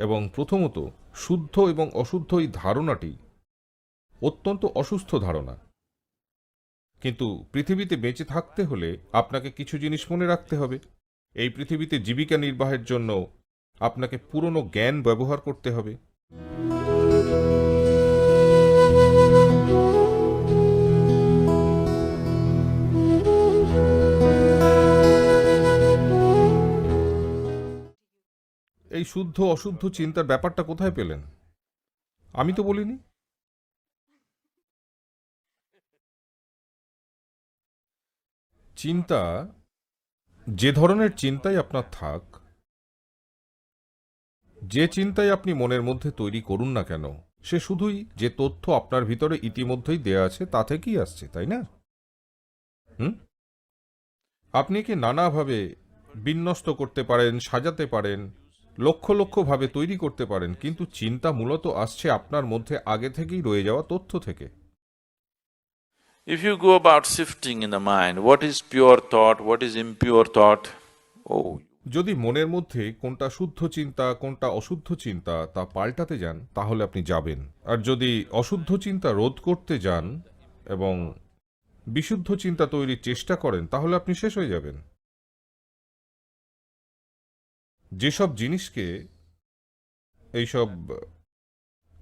এবং প্রথমত শুদ্ধ এবং অশুদ্ধ এই ধারণাটি অত্যন্ত অসুস্থ ধারণা। কিন্তু পৃথিবীতে বেঁচে থাকতে হলে আপনাকে কিছু জিনিস মনে রাখতে হবে। এই পৃথিবীতে জীবিকা নির্বাহের জন্য আপনাকে পুরনো জ্ঞান ব্যবহার করতে হবে। এই শুদ্ধ অশুদ্ধ চিন্তার ব্যাপারটা কোথায় পেলেন? আমি তো বলিনি। চিন্তা, যে ধরনের চিন্তাই আপনার থাক, যে চিন্তাই আপনি মনের মধ্যে তৈরি করুন না কেন, সে শুধুই যে তথ্য আপনার ভিতরে ইতিমধ্যেই দেয়া আছে তা থেকেই আসছে, তাই না? হুম? আপনি কি নানাভাবে বিন্যস্ত করতে পারেন, সাজাতে পারেন লক্ষ লক্ষভাবে তৈরি করতে পারেন কিন্তু চিন্তা মূলত আসছে আপনার মধ্যে আগে থেকেই রয়ে যাওয়া তথ্য থেকে। If you go about sifting in the mind, what is pure thought, what is impure thought, oh, যদি মনের মধ্যে কোনটা শুদ্ধ চিন্তা কোনটা অশুদ্ধ চিন্তা তা পাল্টাতে যান তাহলে আপনি যাবেন। আর যদি অশুদ্ধ চিন্তা রোধ করতে যান এবং বিশুদ্ধ চিন্তা তৈরির চেষ্টা করেন তাহলে আপনি শেষ হয়ে যাবেন। যেসব জিনিসকে এইসব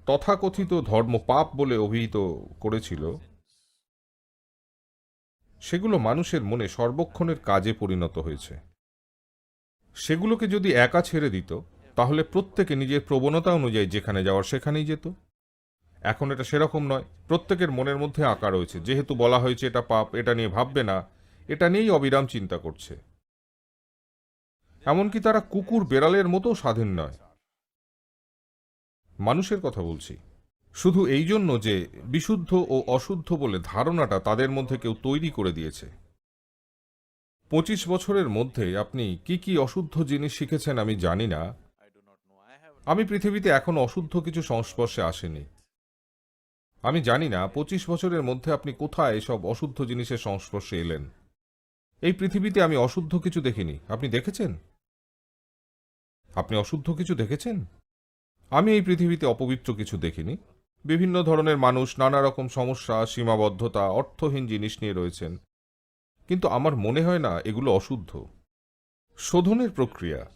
তথাকথিত ধর্ম পাপ বলে অভিহিত করেছিল, সেগুলো মানুষের মনে সর্বক্ষণের কাজে পরিণত হয়েছে। সেগুলোকে যদি একা ছেড়ে দিত, তাহলে প্রত্যেকে নিজের প্রবণতা অনুযায়ী যেখানে যাওয়ার সেখানেই যেত। এখন এটা সেরকম নয়। প্রত্যেকের মনের মধ্যে আঁকা রয়েছে, যেহেতু বলা হয়েছে এটা পাপ, এটা নিয়ে ভাববে না, এটা নিয়েই অবিরাম চিন্তা করছে। এমনকি তারা কুকুর বেড়ালের মতো স্বাধীন নয়। মানুষের কথা বলছি। শুধু এই জন্য যে বিশুদ্ধ ও অশুদ্ধ বলে ধারণাটা তাদের মধ্যে কেউ তৈরি করে দিয়েছে। পঁচিশ বছরের মধ্যে আপনি কি কি অশুদ্ধ জিনিস শিখেছেন আমি জানি না। আমি পৃথিবীতে এখন অশুদ্ধ কিছু সংস্পর্শে আসেনি। আমি জানি না পঁচিশ বছরের মধ্যে আপনি কোথায় এসব অশুদ্ধ জিনিসের সংস্পর্শে এলেন। এই পৃথিবীতে আমি অশুদ্ধ কিছু দেখিনি। আপনি দেখেছেন? আপনি অশুদ্ধ কিছু দেখেছেন? আমি এই পৃথিবীতে অপবিত্র কিছু দেখিনি। বিভিন্ন ধরনের মানুষ, নানা রকম সমস্যা, সীমাবদ্ধতা, অর্থহীন জিনিস নিয়ে রয়েছেন। কিন্তু আমার মনে হয় না এগুলো অশুদ্ধ। শোধনের প্রক্রিয়া।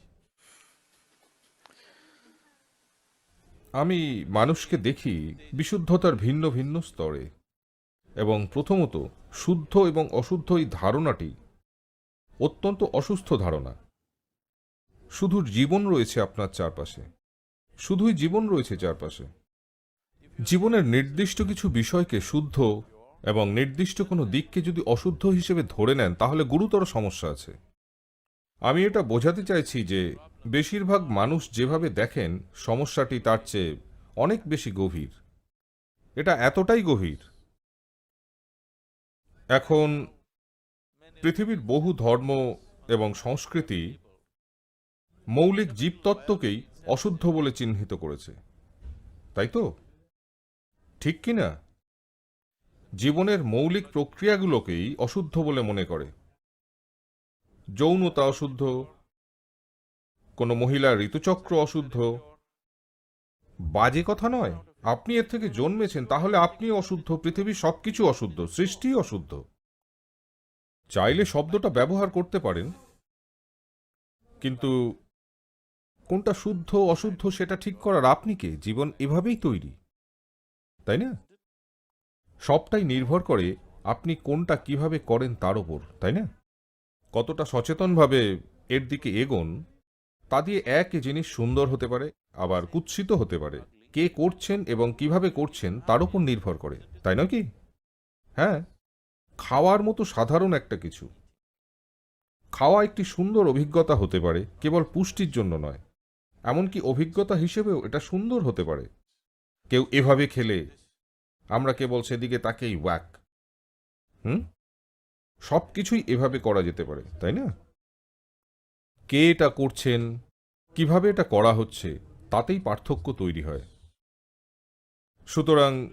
আমি মানুষকে দেখি বিশুদ্ধতার ভিন্ন ভিন্ন স্তরে এবং প্রথমত শুদ্ধ এবং অশুদ্ধ এই ধারণাটি অত্যন্ত অসুস্থ ধারণা। শুধু জীবন রয়েছে আপনার চারপাশে। শুধুই জীবন রয়েছে চারপাশে। জীবনের নির্দিষ্ট কিছু বিষয়কে শুদ্ধ এবং নির্দিষ্ট কোনো দিককে যদি অশুদ্ধ হিসেবে ধরে নেন, তাহলে গুরুতর সমস্যা আছে। আমি এটা বোঝাতে চাইছি যে, বেশিরভাগ মানুষ যেভাবে দেখেন, সমস্যাটি তার চেয়ে অনেক বেশি গভীর। এটা এতটাই গভীর। এখন পৃথিবীর বহু ধর্ম এবং সংস্কৃতি মৌলিক জীবতত্ত্বকেই অশুদ্ধ বলে চিহ্নিত করেছে। তাই তো? ঠিক কি না? জীবনের মৌলিক প্রক্রিয়াগুলোকেই অশুদ্ধ বলে মনে করে। যৌনতা অশুদ্ধ, কোনো মহিলার ঋতুচক্র অশুদ্ধ। বাজে কথা নয়, আপনি এর থেকে জন্মেছেন, তাহলে আপনি অশুদ্ধ, পৃথিবীর সবকিছু অশুদ্ধ সৃষ্টি অশুদ্ধ। চাইলে শব্দটা ব্যবহার করতে পারেন, কিন্তু কোনটা শুদ্ধ, অশুদ্ধ সেটা ঠিক করার আপনি কে? জীবন এভাবেই তৈরি। তাই না? সবটাই নির্ভর করে আপনি কোনটা কীভাবে করেন তার ওপর, তাই না? কতটা সচেতনভাবে এর দিকে এগোন, তা দিয়ে এক জিনিস সুন্দর হতে পারে, আবার কুৎসিত হতে পারে। কে করছেন এবং কীভাবে করছেন তার উপর নির্ভর করে, তাই নয় কি? হ্যাঁ খাওয়ার মতো সাধারণ একটা কিছু। খাওয়া একটি সুন্দর অভিজ্ঞতা হতে পারে, কেবল পুষ্টির জন্য নয়। এমনকি অভিজ্ঞতা হিসেবেও এটা সুন্দর হতে পারে। কেউ এভাবে খেলে, আমরা কেবল সেদিকে তাকেই ওয়াক হুম? সব কিছুই এভাবে করা যেতে পারে, তাই না? কে এটা করছেন, কীভাবে এটা করা হচ্ছে, তাতেই পার্থক্য তৈরি হয়। সুতরাং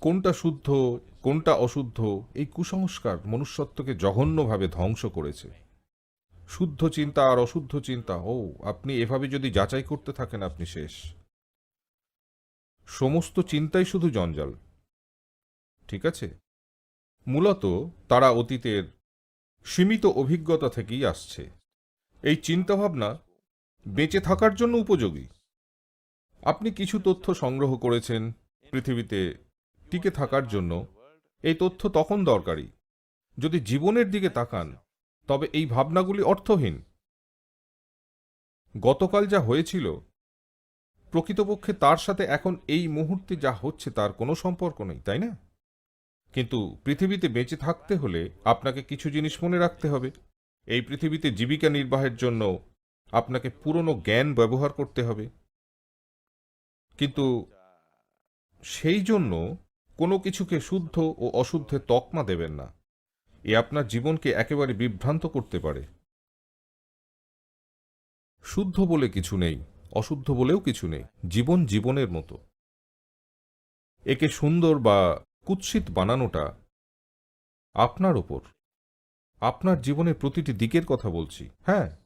কোনটা শুদ্ধ, কোনটা অশুদ্ধ, এই কুসংস্কার মনুষ্যত্বকে জঘন্যভাবে ধ্বংস করেছে। শুদ্ধ চিন্তা আর অশুদ্ধ চিন্তা। ও, আপনি এভাবে যদি যাচাই করতে থাকেন, আপনি শেষ। সমস্ত চিন্তাই শুধু জঞ্জাল। ঠিক আছে? মূলত তারা অতীতের সীমিত অভিজ্ঞতা থেকেই আসছে। এই চিন্তাভাবনা বেঁচে থাকার জন্য উপযোগী। আপনি কিছু তথ্য সংগ্রহ করেছেন পৃথিবীতে টিকে থাকার জন্য। এই তথ্য তখন দরকারি। যদি জীবনের দিকে তাকান তবে এই ভাবনাগুলি অর্থহীন। গতকাল যা হয়েছিল, প্রকৃতপক্ষে তার সাথে এখন এই মুহূর্তে যা হচ্ছে তার কোনো সম্পর্ক নেই, তাই না? কিন্তু পৃথিবীতে বেঁচে থাকতে হলে আপনাকে কিছু জিনিস মনে রাখতে হবে। এই পৃথিবীতে জীবিকা নির্বাহের জন্য আপনাকে পুরনো জ্ঞান ব্যবহার করতে হবে। কিন্তু সেই জন্য কোনো কিছুকে শুদ্ধ ও অশুদ্ধে তকমা দেবেন না। এ আপনার জীবনকে একেবারে বিভ্রান্ত করতে পারে। শুদ্ধ বলে কিছু নেই, অশুদ্ধ বলেও কিছু নেই, জীবন জীবনের মতো। একে সুন্দর বা কুৎসিত বানানোটা আপনার ওপর। আপনার জীবনের প্রতিটি দিকের কথা বলছি হ্যাঁ?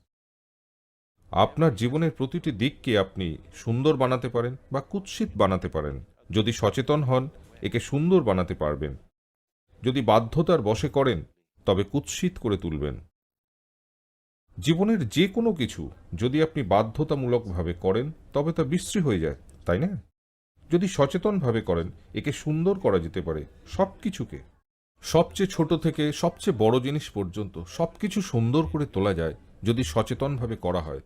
আপনার জীবনের প্রতিটি দিককে আপনি সুন্দর বানাতে পারেন বা কুৎসিত বানাতে পারেন। যদি সচেতন হন, একে সুন্দর বানাতে পারবেন। যদি বাধ্যতার বশে করেন, তবে কুৎসিত করে তুলবেন। জীবনের যে কোনো কিছু যদি আপনি বাধ্যতামূলকভাবে করেন, তবে তা বিশ্রী হয়ে যায়, তাই না? যদি সচেতনভাবে করেন, একে সুন্দর করা যেতে পারে সব কিছুকে সবচেয়ে ছোট থেকে সবচেয়ে বড় জিনিস পর্যন্ত সবকিছু সুন্দর করে তোলা যায় যদি সচেতনভাবে করা হয়।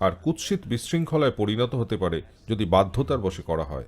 আর কুৎসিত বিশৃঙ্খলায় পরিণত হতে পারে যদি বাধ্যতার বশে করা হয়।